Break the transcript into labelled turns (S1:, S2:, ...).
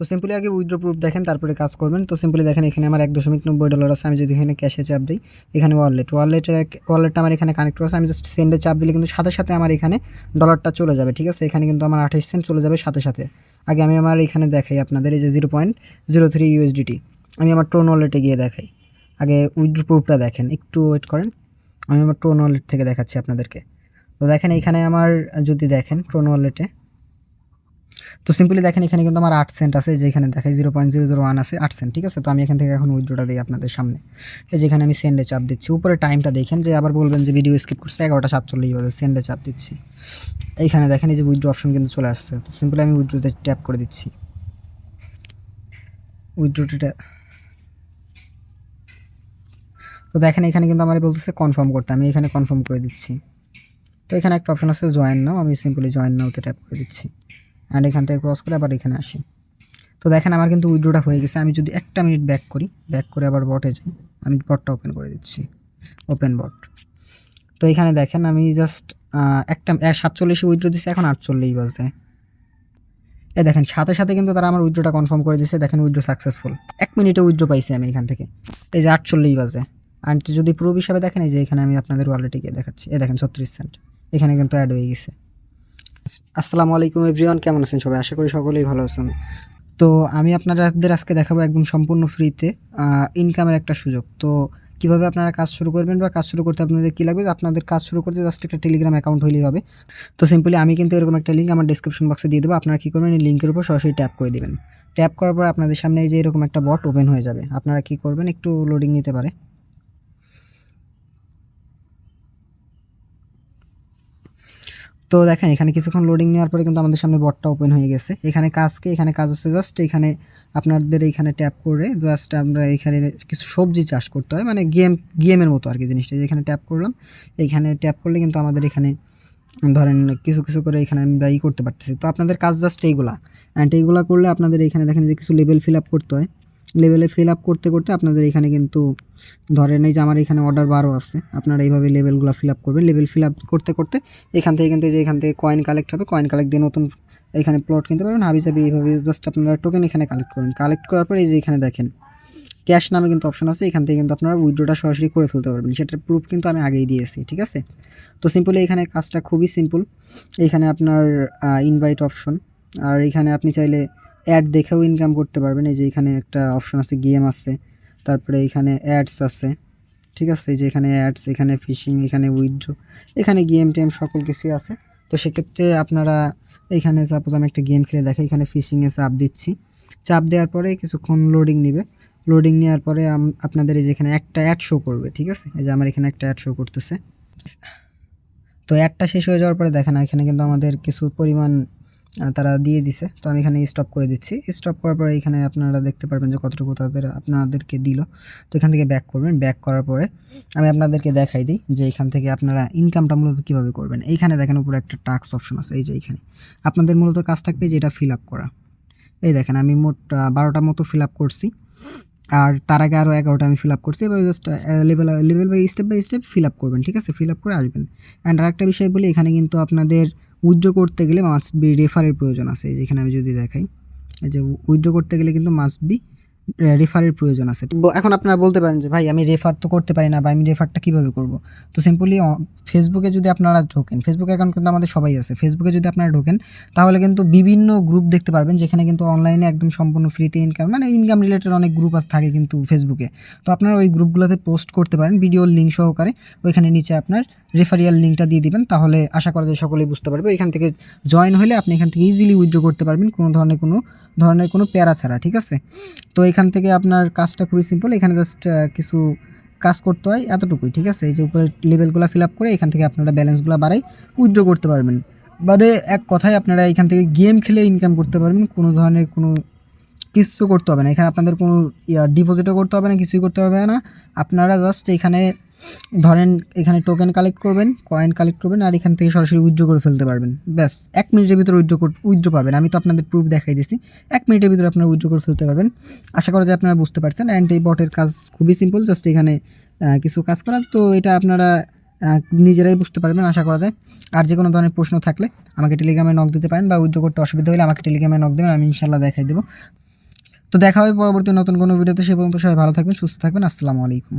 S1: তো সিম্পলি আগে withdraw proof দেখেন, তারপরে কাজ করবেন। তো সিম্পলি দেখেন, এখানে আমার এক দশমিক নব্বই ডলার আছে, আমি যদি এখানে ক্যাশে চাপ দিই, এখানে ওয়ালেট ওয়ালেটের ওয়ালেটটা আমার এখানে কানেক্ট করা আমি জাস্ট সেন্ডে চাপ দিলে কিন্তু সাথে সাথে আমার এখানে ডলারটা চলে যাবে, ঠিক আছে? এখানে কিন্তু আমার আঠাশ সেন্ট চলে যাবে সাথে সাথে। আগে আমি আমার এখানে দেখাই আপনাদের, এই যে zero point zero three USDT আমি আমার টোন ওয়ালেটে গিয়ে দেখাই। আগে উইথড্র প্রুফটা দেখেন, একটু ওয়েট করেন। আমি আমার টোন ওয়ালেট থেকে দেখাচ্ছি আপনাদেরকে। তো দেখেন, এখানে আমার যদি দেখেন টোন ওয়ালেটে তো সিম্পলি দেখেন এখানে কিন্তু আমার আট সেন্ট আছে যেখানে দেখায় zero point zero zero one আছে, আট সেন্ট ঠিক আছে? তো আমি এখান থেকে এখন উইথড্রোটা দিই আপনাদের সামনে। যেখানে আমি সেন্ডে চাপ দিচ্ছি। উপরে টাইমটা দেখেন যে আবার বলবেন যে ভিডিও স্কিপ করছে, এগারোটা সাতচল্লিশ বাজে সেন্ডে চাপ দিচ্ছি। এইখানে দেখেন এই যে উইথড্রো অপশন কিন্তু চলে আসছে। তো সিম্পলি আমি উইথড্রোতে ট্যাপ করে দিচ্ছি। উইথড্রোটা তো দেখেন এখানে কিন্তু আমার বলতেছে কনফার্ম করতে। আমি এখানে কনফার্ম করে দিচ্ছি। তো এখানে একটা অপশন আছে জয়েন নাও আমি সিম্পলি জয়েন নাওতে ট্যাপ করে দিচ্ছি। অ্যান্ড এখান থেকে ক্রস করে আবার এখানে আসি। তো দেখেন আমার কিন্তু উইড্রোটা হয়ে গেছে। আমি যদি একটা মিনিট ব্যাক করি ব্যাক করে আবার বটে যাই। আমি বটটা ওপেন করে দিচ্ছি। ওপেন বট তো এখানে দেখেন আমি জাস্ট একটা সাতচল্লিশে উইড্রো দিচ্ছি এখন আটচল্লিশ বাজে। এ, দেখেন, সাথে সাথে কিন্তু তারা আমার উইড্রোটা কনফার্ম করে দিচ্ছে দেখেন উইড্রো সাকসেসফুল এক মিনিটে উইড্রো পাইছি আমি এখান থেকে। এই যে আটচল্লিশ বাজে। আর যদি প্রুফ হিসাবে দেখেন, এই যে এখানে আমি আপনাদের ওয়ালেটে গিয়ে দেখাচ্ছি। এ, দেখেন, ছত্রিশ সেন্ট এখানে কিন্তু অ্যাড হয়ে গেছে। আসসালামু আলাইকুম এভরিওয়ান, কেমন আছেন সবাই? আশা করি সকলেই ভালো আছেন। তো আমি আপনাদের আজকে দেখাবো একদম সম্পূর্ণ ফ্রিতে ইনকামের একটা সুযোগ। তো কীভাবে আপনারা কাজ শুরু করবেন বা কাজ শুরু করতে আপনাদের কী লাগবে? আপনাদের কাজ শুরু করতে জাস্ট একটা টেলিগ্রাম অ্যাকাউন্ট হলেই হবে। তো সিম্পলি আমি কিন্তু এরকম একটা লিঙ্ক আমার ডিসক্রিপশন বক্সে দিয়ে দেবো। আপনারা কী করবেন, এই লিঙ্কের উপর সরাসরি ট্যাপ করে দেবেন। ট্যাপ করার পর আপনাদের সামনে এই যে এরকম একটা বট ওপেন হয়ে যাবে। আপনারা কী করবেন, একটু লোডিং নিতে পারে। তো দেখেন, এখানে কিছুক্ষণ লোডিং নেওয়ার পরে কিন্তু আমাদের সামনে বটটা ওপেন হয়ে গেছে। এখানে কাজকে এখানে কাজ হচ্ছে জাস্ট এখানে আপনাদের এইখানে ট্যাপ করে জাস্ট আমরা এখানে কিছু সবজি চাষ করতে হয়। মানে গেম গেমের মতো আর কি জিনিসটা। যেখানে ট্যাপ করলাম, এইখানে ট্যাপ করলে কিন্তু আমাদের এখানে ধরেন কিছু কিছু করে এখানে আমরা ই করতে পারতেছি। তো আপনাদের কাজ জাস্ট এইগুলা। অ্যান্ড এইগুলা করলে আপনাদের এখানে দেখেন যে কিছু লেভেল ফিল আপ করতে হয়। লেভেলে ফিল আপ করতে করতে আপনাদের এখানে কিন্তু ধরেন এই যে আমার এখানে অর্ডার বারো আছে, আপনারা এইভাবে লেভেলগুলো ফিল আপ করবেন। লেভেল ফিল আপ করতে করতে এখান থেকে কিন্তু যে এখান থেকে কয়েন কালেক্ট হবে কয়েন কালেক্ট দিয়ে নতুন এখানে প্লট কিনতে পারবেন। হাবি যাবি এইভাবে জাস্ট আপনারা টোকেন এখানে কালেক্ট করবেন। কালেক্ট করার পর এই যে এখানে দেখেন ক্যাশ নামে কিন্তু অপশন আছে, এখান থেকে কিন্তু আপনারা উইড্রোটা সরাসরি করে ফেলতে পারবেন। সেটার প্রুফ কিন্তু আমি আগেই দিয়েছি, ঠিক আছে? তো সিম্পলি এখানে কাজটা খুবই সিম্পল এখানে আপনার ইনভাইট অপশন আর এখানে আপনি চাইলে অ্যাড দেখেও ইনকাম করতে পারবেন। এই যে এখানে একটা অপশন আছে গেম আছে, তারপরে এখানে অ্যাডস আছে, ঠিক আছে? এই যে এখানে অ্যাডস এখানে ফিশিং এখানে উইথড্রো এখানে গেম টেম সকল কিছুই আছে। তো সেক্ষেত্রে আপনারা এখানে সাপোজ আমি একটা গেম খেলে দেখে, এখানে ফিশিংয়ে চাপ দিচ্ছি। চাপ দেওয়ার পরে কিছুক্ষণ লোডিং নেবে। লোডিং নেওয়ার পরে আপনাদের এই যে এখানে একটা অ্যাড শো করবে, ঠিক আছে? এই যে আমার এখানে একটা অ্যাড শো করতেছে। তো অ্যাডটা শেষ হয়ে যাওয়ার পরে দেখেন, এখানে কিন্তু আমাদের কিছু পরিমাণ তারা দিয়ে দিছে। তো আমি এখানে স্টপ করে দিচ্ছি। স্টপ করার পরে এখানে আপনারা দেখতে পারবেন যে কতটুকু তাদের, আপনাদেরকে দিল। তো এখান থেকে ব্যাক করবেন। ব্যাক করার পরে আমি আপনাদেরকে দেখাই দিই যে এখান থেকে আপনারা ইনকামটা মূলত কীভাবে করবেন। এইখানে দেখেন উপরে একটা টাক্স অপশন আছে, এই যে এইখানে। আপনাদের মূলত কাজ থাকবে যে এটা ফিল আপ করা। এই দেখেন, আমি মোট বারোটা মতো ফিল আপ করছি। আর তার আগে আরও এগারোটা আমি ফিল আপ করছি। এবার just level level by step by step fill up করবেন, ঠিক আছে? ফিল আপ করে আসবেন। অ্যান্ড আরেকটা বিষয় বলি, এখানে কিন্তু আপনাদের উইথড্র করতে গেলে মাস্ট বি রেফারের প্রয়োজন আছে, যেখানে আমি যদি দেখাই যে উইথড্র করতে গেলে কিন্তু মাস্ট বি রেফারের প্রয়োজন আছে। এখন আপনারা বলতে পারেন যে, ভাই, আমি রেফার তো করতে পারি না বা আমি রেফারটা কীভাবে করব? তো সিম্পলি ফেসবুকে যদি আপনারা ঢোকেন ফেসবুক অ্যাকাউন্ট কিন্তু আমাদের সবাই আছে। ফেসবুকে যদি আপনারা ঢোকেন, তাহলে কিন্তু বিভিন্ন গ্রুপ দেখতে পারবেন, যেখানে কিন্তু অনলাইনে একদম সম্পূর্ণ ফ্রিতে ইনকাম মানে ইনকাম রিলেটেড অনেক গ্রুপ আছে, থাকে কিন্তু ফেসবুকে তো আপনারা ওই গ্রুপগুলোতে পোস্ট করতে পারেন ভিডিওর লিঙ্ক সহকারে। ওইখানে নিচে আপনার রেফারিয়াল লিঙ্কটা দিয়ে দিবেন, তাহলে আশা করা যায় সকলেই বুঝতে পারবে। এখান থেকে জয়েন হলে আপনি এখান থেকে ইজিলি উইথড্র করতে পারবেন, কোনো ধরনের কোনো ধরনের কোনো প্যারা ছাড়া, ঠিক আছে? তো এখান থেকে আপনার কাজটা খুবই সিম্পল এখানে জাস্ট কিছু কাজ করতে হয় এতটুকুই, ঠিক আছে? এই যে উপরে লেভেলগুলো ফিল আপ করে এখান থেকে আপনারা ব্যালেন্সগুলো বাড়াই উইথড্র করতে পারবেন। বারে এক কথায় আপনারা এখান থেকে গেম খেলে ইনকাম করতে পারবেন, কোনো ধরনের কোনো কিছু করতে হবে না। এখানে আপনাদের কোনো ডিপোজিটও করতে হবে না, কিছুই করতে হবে না। আপনারা জাস্ট এখানে ধরেন এখানে টোকেন কালেক্ট করবেন কয়েন কালেক্ট করবেন, আর এখান থেকে সরাসরি উইথড্র করে ফেলতে পারবেন। ব্যাস, এক মিনিটের ভিতরে উইথড্র উইথড্র পাবেন। আমি তো আপনাদের প্রুফ দেখাই দিচ্ছি এক মিনিটের ভিতরে আপনারা উইথড্র করে ফেলতে পারবেন। আশা করা যায় আপনারা বুঝতে পারছেন। অ্যান্ড এই বটের কাজ খুবই সিম্পল জাস্ট এখানে কিছু কাজ করা। তো এটা আপনারা নিজেরাই বুঝতে পারবেন, আশা করা যায়। আর যে কোনো ধরনের প্রশ্ন থাকলে আমাকে টেলিগ্রামে নক দিতে পারেন বা উইথড্র করতে অসুবিধা হলে আমাকে টেলিগ্রামে নক দেবেন, আমি ইনশাল্লাহ দেখাই দেবো। তো দেখা হবে পরবর্তী নতুন কোনো ভিডিওতে, সে পর্যন্ত সবাই ভালো থাকবেন, সুস্থ থাকবেন, আসসালামু আলাইকুম।